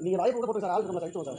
நீங்க வாய்ப்பு கூட போட்டு சார் ஆள் நம்ம சைட்டு சார்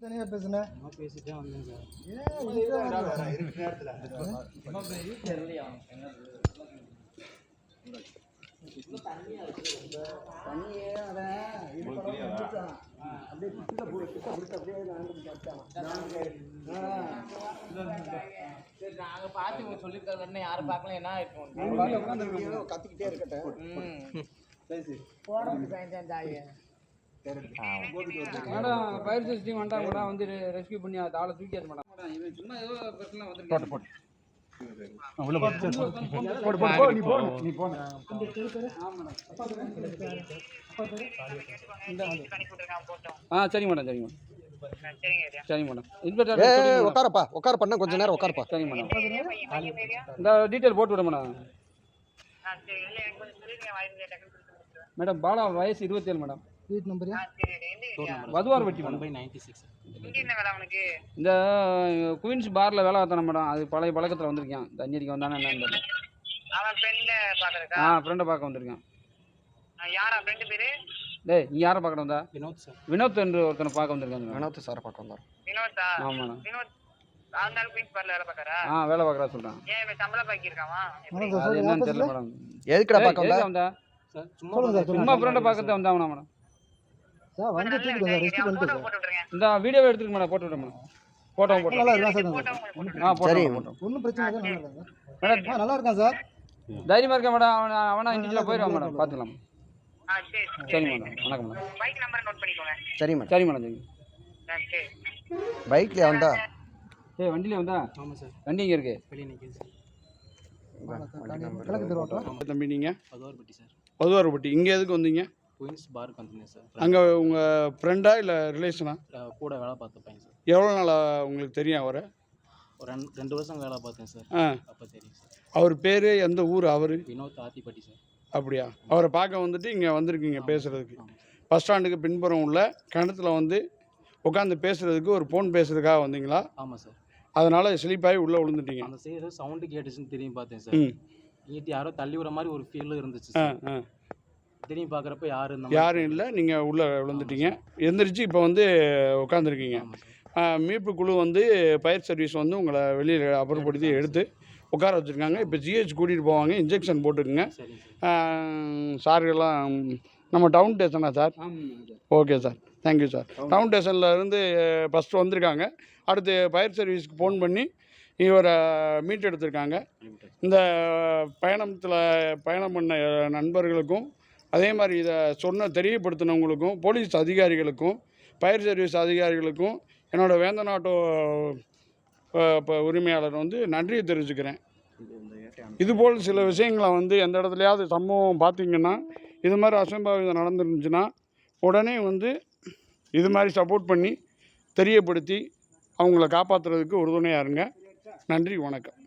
தனியா பேசுனேன் பேசிட்டே வந்தேன் சார் அப்படியே அப்படியே நாங்க சரி நாங்க பார்த்து இவங்க சொல்லியிருக்காங்க என்ன யாரும் பார்க்கல என்ன ஆயிருக்கும் ஏதோ கத்திக்கிட்டே இருக்கட்டும் மேடம் ஃபயர் சிஸ்டம் வந்துட்டா கூட வந்து ரெஸ்கியூ பண்ணி அந்த ஆளை தூக்கியாச்சு மேடம் இவன் சும்மா ஏதோ பிரச்சனை வந்து ஆ சரிங்க மேடம் சரிங்க மேடம். சரிங்க மேடம். மேடம். உட்காரப்பா உட்கார பண்ண கொஞ்ச நேரம் உட்காரப்பா. சரிங்க மேடம். இந்த டீட்டெயில் போட்டு விட மேடம். மேடம் பாலா வயசு இருபத்தேழு மேடம். வீட்டு நம்பர் வதுவார் வெட்டி மேடம். By ninety six. இந்த குயின்ஸ் பாரில் வேலை பார்த்தானே மேடம். அது பழைய பழக்கத்தில் வந்திருக்கேன். தண்ணி வந்தானே பாக்குறதுக்கா ஆ ஃப்ரெண்டை பார்க்க வந்திருக்கேன். யாரா? ஃப்ரெண்டு பேரு? டேய் நீ யாரை பார்க்க வந்தா? வினோத் சார். வினோத் என்று ஒருத்தனை பார்க்க வந்திருக்காங்க வினோத் சார் பார்க்க வந்தார். வினோதா ஆமாம் மேடம். வினோத் ஆறு நாள் குயின்ஸ் பார்ல வேலை பாக்குறா ஆ வேலை பார்க்குறா சொல்கிறேன் ஏன் இவன் சம்பளம் பாக்கி இருக்காமா என்னன்னு தெரியல மேடம். எதுக்குடா பார்க்க வந்தா? சார் சும்மா சும்மா ஃப்ரெண்டை பார்க்கறது வந்தாவனா மேடம். சார் வந்து தூக்கிட்டு சார் ரெஸ்ட் பண்ணிட்டு போட்டோ இந்த மேடம் விட்றேன் மேடம். போட்டோ போட்டோ நல்லா இருக்கா சார் ஆ ஒன்றும் பிரச்சனை இல்லை நல்லா மேடம் இருக்கான் சார்? தைரியமாக இருக்கேன் மேடம் அவனை அவனா இன்றைக்கில் போயிடுவான் மேடம் பார்த்துக்கலாம் ஆ சரி சரி. மேடம் வணக்கம் மேடம். பைக் நம்பர் நோட் பண்ணிக்கோங்க. சரி மேடம். சரி மேடம் சரி. பைக்ல வந்தா? ஏய் வண்டியில் வந்தா? சார். வண்டி இங்கே இருக்கு? வெளியே நிற்கிது சார். தம்பி நீங்கள் பதுவார்பட்டி சார். பதுவாரப்பட்டி இங்கே எதுக்கு வந்தீங்க? குயின்ஸ் பாருக்கு வந்திருந்தேன் சார் அங்கே உங்கள் ஃப்ரெண்டா இல்லை ரிலேஷனா கூட வேலை பார்த்த பையன் சார் எவ்வளோ நாளாக உங்களுக்கு தெரியும் அவரை? ஒரு ரெண்டு ரெண்டு வருஷம் வேலை பார்த்தேன் சார் ஆ. அப்போ தெரியும் சார் அவர் பேர் எந்த ஊர் அவர்? வினோத் ஆத்திப்பட்டி சார் அப்படியா? அவரை பார்க்க வந்துட்டு இங்கே வந்திருக்கீங்க பேசுகிறதுக்கு பஸ் ஸ்டாண்டுக்கு பின்புறம் உள்ள கிணத்துல வந்து உட்காந்து பேசுகிறதுக்கு ஒரு ஃபோன் பேசுறதுக்காக வந்தீங்களா? ஆமாம் சார் அதனால் ஸ்லிப்பாகி உள்ளே விழுந்துட்டீங்க. அந்த சைடு சவுண்டு கேட்டுச்சுன்னு திரும்பி பார்த்தேன் சார் ம் ஈட்டி யாரோ தள்ளி விட மாதிரி ஒரு ஃபீல் இருந்துச்சு திரும்பி பார்க்குறப்ப யாரும் யாரும் இல்லை. நீங்கள் உள்ளே விழுந்துட்டீங்க. எந்திரிச்சு இப்போ வந்து உட்காந்துருக்கீங்க மீட்பு குழு வந்து ஃபயர் சர்வீஸ் வந்து உங்களை வெளியில் அப்புறப்படுத்தி எடுத்து உட்கார வச்சுருக்காங்க. இப்போ ஜிஹெச் கூட்டிகிட்டு போவாங்க. இன்ஜெக்ஷன் போட்டுக்குங்க. சார்கள்லாம் நம்ம town ஸ்டேஷனா sir? Okay sir. Thank you sir town. ஸ்டேஷனில் இருந்து ஃபஸ்ட்டு வந்திருக்காங்க. அடுத்து ஃபயர் சர்வீஸ்க்கு ஃபோன் பண்ணி இவரை மீட் எடுத்திருக்காங்க. இந்த பயணத்தில் பயணம் பண்ண நண்பர்களுக்கும் அதே மாதிரி இதை சொன்ன தெரியப்படுத்தினவங்களுக்கும் போலீஸ் அதிகாரிகளுக்கும் ஃபயர் சர்வீஸ் அதிகாரிகளுக்கும் என்னோடய வேந்தன் ஆட்டோ அஹ், இப்போ உரிமையாளர் வந்து நன்றியை தெரிவிச்சுக்கிறேன். இதுபோல் சில விஷயங்களை வந்து எந்த இடத்துலையாவது சம்பவம் பார்த்தீங்கன்னா இது மாதிரி அசம்பாவிதம் நடந்துருந்துச்சுன்னா உடனே வந்து இது மாதிரி சப்போர்ட் பண்ணி தெரியப்படுத்தி அவங்கள காப்பாற்றுறதுக்கு உறுதுணையாக இருங்க. நன்றி வணக்கம்.